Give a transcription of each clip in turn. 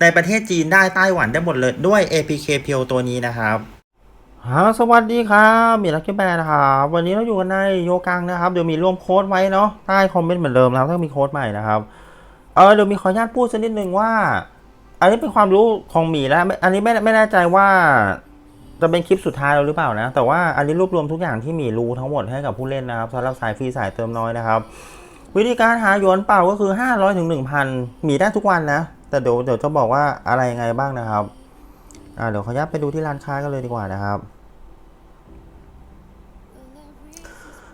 ในประเทศจีนได้ไต้หวันได้หมดเลยด้วย APK เพียวตัวนี้นะครับสวัสดีครับมีลักกี้แบร์นะครับวันนี้เราอยู่กันในโยกังนะครับเดี๋ยวมีรวมโค้ดไว้เนาะใต้คอมเมนต์เหมือนเดิมแล้วถ้ามีโค้ดใหม่นะครับเออเดี๋ยวมีขออนุญาตพูดสักนิดนึงว่า อันนี้เป็นความรู้ของหมีแล้ว อันนี้ไม่ไม่แน่ใจว่าจะเป็นคลิปสุดท้ายแล้วหรือเปล่านะ แต่ว่าอันนี้รวบรวมทุกอย่างที่หมีรู้ทั้งหมดให้กับผู้เล่นนะครับสำหรับสายฟรีสายเติมน้อยนะครับ วิธีการหาหยวนเป่าก็คือ 500ถึง1,000หมีได้ทุกวันนะ แต่เดี๋ยวเดี๋ยวจะบอกว่าอะไรยังไงบ้างนะครับอ่าเดี๋ยวขออนุญาตไปดูที่ร้านค้ากันเลยดีกว่านะครับ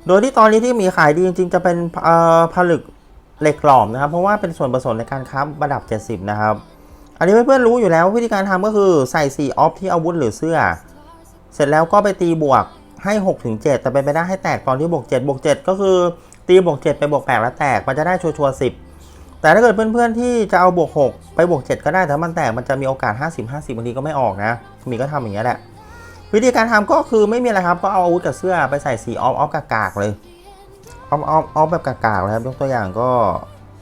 โดยที่ตอนนี้ที่มีขายดีจริงๆจะเป็นเอ่อผลึกเหล็กหลอมนะครับ เพราะว่าเป็นส่วนผสมในการคับระดับ 70 นะครับ อันนี้เพื่อนๆรู้อยู่แล้ววิธีการทำก็คือใส่สีออฟที่อาวุธหรือเสื้อ เสร็จแล้วก็ไปตีบวกให้6ถึง7แต่เป็นไปได้ให้แตกตอนที่บวก7บวก7ก็คือตีบวก7ไปบวก8แล้วแตกมันจะได้ชัวร์ๆ10 แต่ถ้าเกิดเพื่อนๆที่จะเอาบวก 6 ไปบวก 7 ก็ได้แต่มันแตกมันจะมีโอกาส 50 50บางทีก็ไม่ออกนะ มีก็ทำอย่างเงี้ยแหละ วิธีการทำก็คือไม่มีอะไรครับ ก็เอาอาวุธกับเสื้อไปใส่สีออฟออฟกากๆเลยออฟออฟออฟแบบกากๆเลยครับ ยกตัวอย่างก็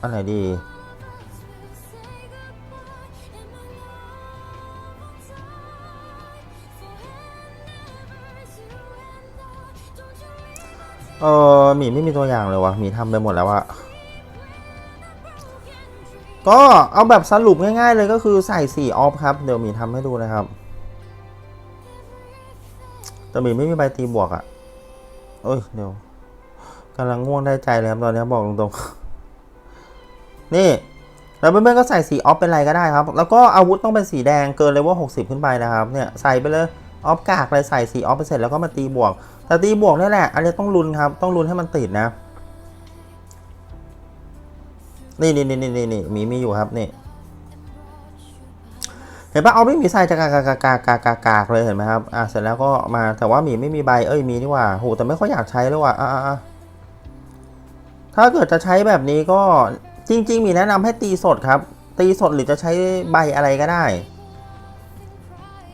อันไหนดี เออหมีไม่มีตัวอย่างเลยวะหมีทำไปหมดแล้วอะ ก็เอาแบบสรุปง่ายๆเลยก็คือใส่สีออฟครับ เดี๋ยวมีทำให้ดูนะครับ แต่มีไม่มีใบตีบวกอะ่ะเอ้ยเดี๋ยวกำลังง่วงได้ใจเลยครับตอนนี้บอกตรงๆ นี่ แล้วเพื่อนๆก็ใส่สีออฟเป็นไรก็ได้ครับ แล้วก็อาวุธต้องเป็นสีแดงเกินเลเวล60ขึ้นไปนะครับ เนี่ยใส่ไปเลยออฟกากเลยใส่สีออฟไปเสร็จแล้วก็มาตีบวก แต่ตีบวกนี่แหละอันนี้ต้องลุนครับ ต้องลุนให้มันติดนะ นี่นี่นี่นี่นี่มีมีอยู่ครับนี่เห็นปะเอาไม่มีใส่จะกากากากากากากากเลยเห็นไหมครับอะเสร็จแล้วก็มาแต่ว่ามีไม่มีใบเอ้ยมีนี่ว่าโหแต่ไม่ค่อยอยากใช้เลยว่ะอะอะอะถ้าเกิดจะใช้แบบนี้ก็จริง ๆ มีแนะนำให้ตีสดครับ ตีสดหรือจะใช้ใบอะไรก็ได้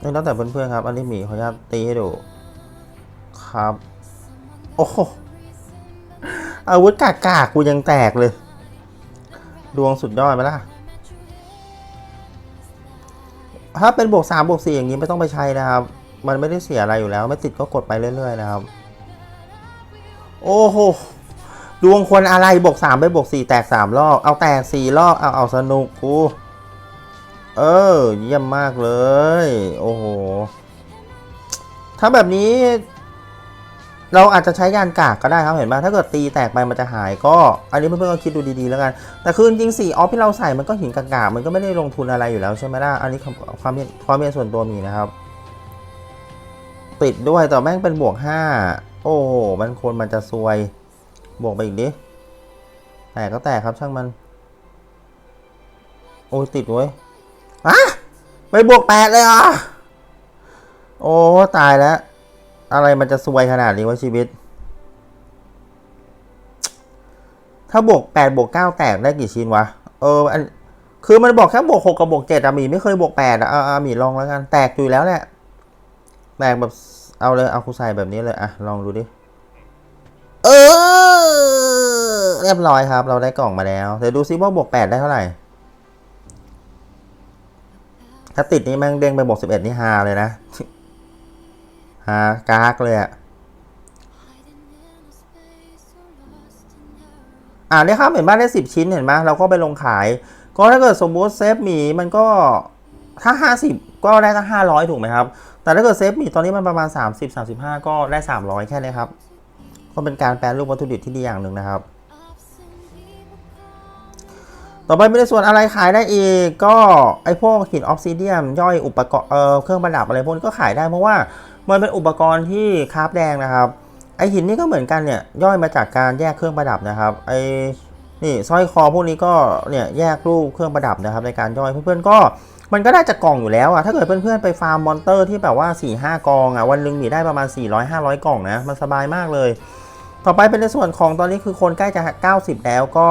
นี่แล้วแต่เพื่อนๆครับ อันนี้หมีขออนุญาตตีให้ดู ครับ โอ้โหอาวุธกากากๆกูยังแตกเลย ดวงสุดยอดไหมล่ะถ้าเป็นบวก3บวก4อย่างนี้ไม่ต้องไปใช้นะครับ มันไม่ได้เสียอะไรอยู่แล้ว ไม่ติดก็กดไปเรื่อยๆนะครับ โอ้โห ดวงคนอะไรบวก3ไปบวก4แตก3รอบ เอาแตก4รอบเอาเอาสนุกกูเออ เยี่ยมมากเลย โอ้โห ถ้าแบบนี้ เราอาจจะใช้ยานกากก็ได้ครับเห็นไหมถ้าเกิดตีแตกไปมันจะหายก็ อันนี้เพื่อนๆก็คิดดูดีๆแล้วกัน แต่คือจริงๆสีออฟที่เราใส่มันก็หินกากๆมันก็ไม่ได้ลงทุนอะไรอยู่แล้วใช่ไหมล่ะอันนี้ความความเห็นความเห็นส่วนตัวมีนะครับ ติดด้วยแต่แม่งเป็นบวกห้าโอ้โหมันคนมันจะซวย บวกไปอีกดิแตกก็แตกครับช่างมัน โอ้ติดเว้ยอะไปบวกแปดเลยเหรอะโอ้ตายแล้ว อะไรมันจะซวยขนาดนี้วะชีวิต ถ้าบวกแปดบวกเก้าแตกได้กี่ชิ้นวะ เอออันคือมันบอกแค่บวกหกกับบวกเจ็ดอะหมีไม่เคยบวกแปดอะเอาเอาหมีลองแล้วกัน แตกอยู่แล้วแหละ แตกแบบเอาเลยเอาคูใส่แบบนี้เลยอะลองดูดิ เออ เรียบร้อยครับ เราได้กล่องมาแล้ว เดี๋ยวดูซิว่าบวกแปดได้เท่าไหร่ ถ้าติดนี่แม่งเด้งไปบวกสิบเอ็ดนี่ฮาเลยนะ ฮากากเลยอะอ่าเนี่ยครับเห็นบ้านได้สิบชิ้นเห็นไหมเราก็ไปลงขาย ก็ถ้าเกิดสมมุติเซฟหมีมันก็ถ้าห้าสิบก็ได้ตั้งห้าร้อยถูกไหมครับ แต่ถ้าเกิดเซฟหมีตอนนี้มันประมาณสามสิบสามสิบห้าก็ได้สามร้อยแค่นี้ครับ ก็เป็นการแปลรูปวัตถุดิบที่ดีอย่างหนึ่งนะครับ ต่อไปเป็นส่วนอะไรขายได้อีกก็ไอพวกหินออฟซิเดียมย่อยอุปกรณ์เอ่อเครื่องประดับอะไรพวกนี้ก็ขายได้เพราะว่า มันเป็นอุปกรณ์ที่คราฟแดงนะครับ ไอหินนี่ก็เหมือนกันเนี่ยย่อยมาจากการแยกเครื่องประดับนะครับไอนี่สร้อยคอพวกนี้ก็เนี่ยแยกรูปเครื่องประดับนะครับ ในการย่อยเพื่อนๆก็มันก็ได้จากกล่องอยู่แล้วอะถ้าเกิดเพื่อนๆไปฟาร์มมอนเตอร์ที่แบบว่า4ี่ห้ากองอะวันหนึ่งมีได้ประมาณ 400-500 กล่องนะ มันสบายมากเลย ต่อไปเป็นในส่วนของตอนนี้คือคนใกล้จะ 90 แล้วก็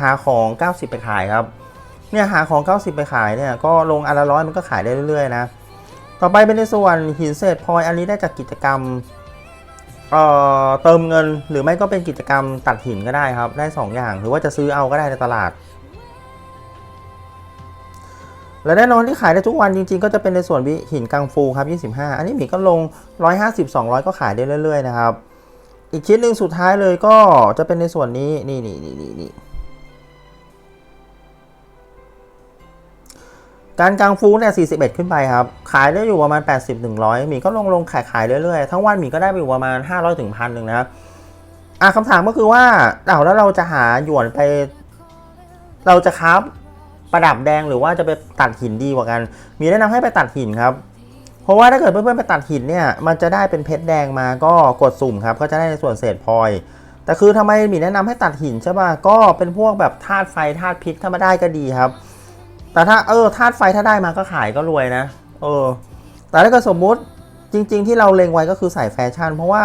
หาของ 90 ไปขายครับ เนี่ยหาของ 90 ไปขายเนี่ยก็ลงอันละร้อยมันก็ขายได้เรื่อยๆนะ ต่อไปเป็นในส่วนหินเศษพลอยอันนี้ได้จากกิจกรรมเอ่อเติมเงินหรือไม่ก็เป็นกิจกรรมตัดหินก็ได้ครับ ได้ 2 อย่าง หรือว่าจะซื้อเอาก็ได้ในตลาด และแน่นอนที่ขายได้ทุกวันจริง ๆ ก็จะเป็นในส่วนวิหินกังฟูครับ 25 อันนี้หมีก็ลง 150 200 ก็ขายได้เรื่อย ๆ นะครับ อีกชิ้นหนึ่งสุดท้ายเลยก็จะเป็นในส่วนนี้นี่นี่นี่นี่ การกังฟูเนี่ย41 ขึ้นไปครับ ขายได้อยู่ประมาณ 80 100หมีก็ลงลงขายขายเรื่อยๆ ทั้งวันหมีก็ได้ไปอยู่ประมาณ 500ถึงพันหนึ่งนะครับ อะคำถามก็คือว่าเอาแล้วเราจะหาหยวนไป เราจะครับประดับแดงหรือว่าจะไปตัดหินดีกว่ากัน มีแนะนำให้ไปตัดหินครับ เพราะว่าถ้าเกิดเพื่อนๆไปตัดหินเนี่ย มันจะได้เป็นเพชรแดงมาก็กดสุ่มครับ ก็จะได้ในส่วนเศษพลอย แต่คือทำไมมีแนะนำให้ตัดหินใช่ป่ะ ก็เป็นพวกแบบธาตุไฟธาตุพิษถ้ามาได้ก็ดีครับ แต่ถ้าเออธาตุไฟถ้าได้มาก็ขายก็รวยนะ เออ แต่ถ้าเกิดสมมุติจริง ๆ ที่เราเล็งไว้ก็คือใส่แฟชั่น เพราะว่า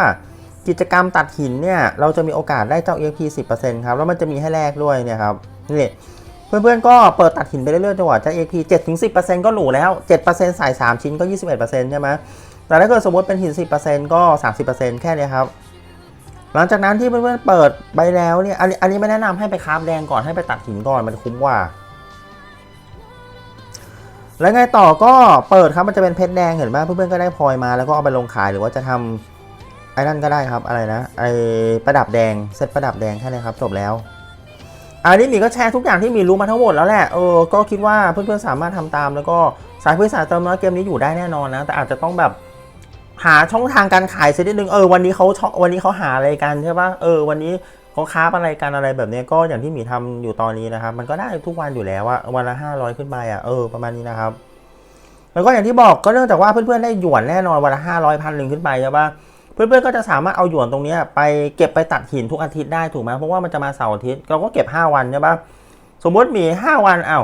กิจกรรมตัดหินเนี่ยเราจะมีโอกาสได้เจ้า EXP 10%ครับ แล้วมันจะมีให้แลกด้วยเนี่ยครับนี่เพื่อนๆก็เปิดตัดหินไปเรื่อยๆจนกว่าจะ EXP 7-10%ก็หรูแล้ว 7%ใส่ 3 ชิ้นก็ 21%ใช่ไหมแต่ถ้าเกิดสมมติเป็นหิน 10%ก็ 30%แค่นี้ครับ หลังจากนั้นที่เพื่อนๆเปิดไปแล้วเนี่ยอันนี้อันนี้ไม่แนะนำให้ไปคราฟแดงก่อนให้ไปตัดหินก่อนมันคุ้มกว่า แล้วไงต่อก็เปิดครับมันจะเป็นเพชรแดงเห็นไหมเพื่อนๆก็ได้พลอยมาแล้วก็เอาไปลงขายหรือว่าจะทำไอ้นั่นก็ได้ครับอะไรนะไอ้ประดับแดงเซตประดับแดงแค่นี้ครับจบแล้วอันนี้มีก็แชร์ทุกอย่างที่มีรู้มาทั้งหมดแล้วแหละเออก็คิดว่าเพื่อนๆสามารถทำตามแล้วก็สายพื้นสายเติมน้อยเกมนี้อยู่ได้แน่นอนนะแต่อาจจะต้องแบบ หาช่องทางการขายสักนิดนึงเออวันนี้เขาชอวันนี้เขาหาอะไรกันใช่ปะเออวันนี้เขาค้าอะไรกันอะไรแบบนี้ก็อย่างที่หมีทำอยู่ตอนนี้นะครับ มันก็ได้ทุกวันอยู่แล้วอะวันละห้าร้อยขึ้นไปอะเออประมาณนี้นะครับแล้วก็อย่างที่บอกก็เนื่องจากว่าเพื่อนๆได้หยวนแน่นอนวันละห้าร้อยพันหนึ่งขึ้นไปใช่ปะเพื่อนๆก็จะสามารถเอาหยวนตรงนี้ไปเก็บไปตัดหินทุกอาทิตย์ได้ถูกไหมเพราะว่ามันจะมาเสาร์อาทิตย์เราก็เก็บ 5 วันใช่ปะสมมติมี 5 วันอ้าว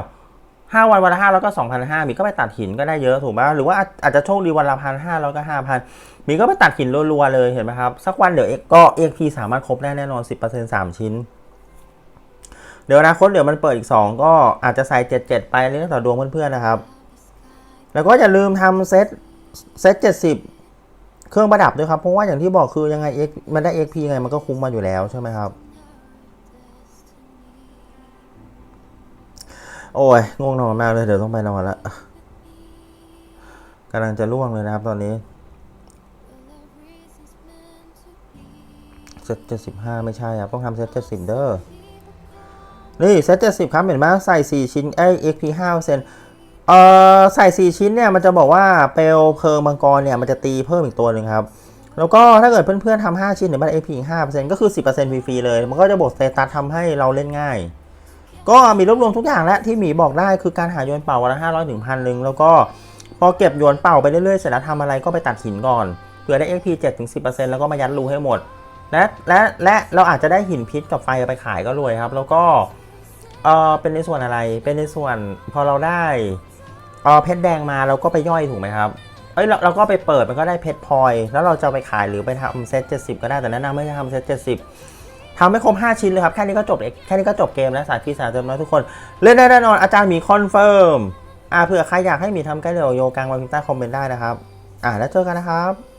ห้าวันวันละห้าแล้วก็สองพันห้ามีก็ไปตัดหินก็ได้เยอะถูกไหมหรือว่าอาจจะโชคดีวันละพันห้าแล้วก็ห้าพันมีก็ไปตัดหินรัวๆเลยเห็นไหมครับ สักวันเดี๋ยวก็ XP สามารถครบได้แน่นอน10% 3ชิ้น เดี๋ยวอนาคตเดี๋ยวมันเปิดอีก2ก็อาจจะใส่77ไปเรื่องต่อดวงเพื่อนๆนะครับ แล้วก็อย่าลืมทำเซตเซต70เครื่องประดับด้วยครับ เพราะว่าอย่างที่บอกคือยังไง X มันได้ XP ยังไงมันก็คุ้มมาอยู่แล้วใช่ไหมครับ โอ้ยง่วงนอนมากเลย เดี๋ยวต้องไปนอนละกำลังจะล่วงเลยนะครับ ตอนนี้เซตเจ็ดสิบห้าไม่ใช่ครับ ต้องทำเซตเจ็ดสิบเด้อนี่เซตเจ็ดสิบครับ เห็นไหมใส่สี่ชิ้นไอ้ XP ห้าเปอร์เซ็นเอ่อใส่สี่ชิ้นเนี่ยมันจะบอกว่าเปลวเพลิงมังกรเนี่ยมันจะตีเพิ่มอีกตัวหนึ่งครับแล้วก็ถ้าเกิดเพื่อนๆทำห้าชิ้นเดี๋ยมัน XP ห้าเปอร์เซ็นต์ก็คือสิบเปอร์เซ็นต์ฟรีๆเลย มันก็จะบวกสเตตัสทำให้เราเล่นง่าย ก็มีรวบรวมทุกอย่างแล้วที่หมีบอกได้คือการหาโยนเป่าวันละห้าร้อยถึงพันหนึ่งแล้วก็พอเก็บโยนเป่าไปเรื่อยๆเสร็จแล้วทำอะไรก็ไปตัดหินก่อนเพื่อได้ XP 7ถึง10%แล้วก็มายัดรูให้หมด และและและเราอาจจะได้หินพิษกับไฟไปขายก็รวยครับ แล้วก็เออเป็นในส่วนอะไรเป็นในส่วนพอเราได้เออเพชรแดงมาเราก็ไปย่อยถูกไหมครับเอ้ยเราเราก็ไปเปิดมันก็ได้เพชรพลอย แล้วเราจะไปขายหรือไปทำเซต70 ก็ได้แต่แนะนำไม่ให้ทำเซต70 ทำให้ครบ 5 ชิ้นเลยครับ แค่นี้ก็จบแค่นี้ก็จบเกมแล้วสาธิตสาธิตมาทุกคน เล่นได้แน่นอนอาจารย์มีคอนเฟิร์มอ่าเผื่อใครอยากให้มีทำใกล้เดียวโยกังไว้ใต้คอมเมนต์ได้นะครับ อ่าแล้วเจอกันนะครับ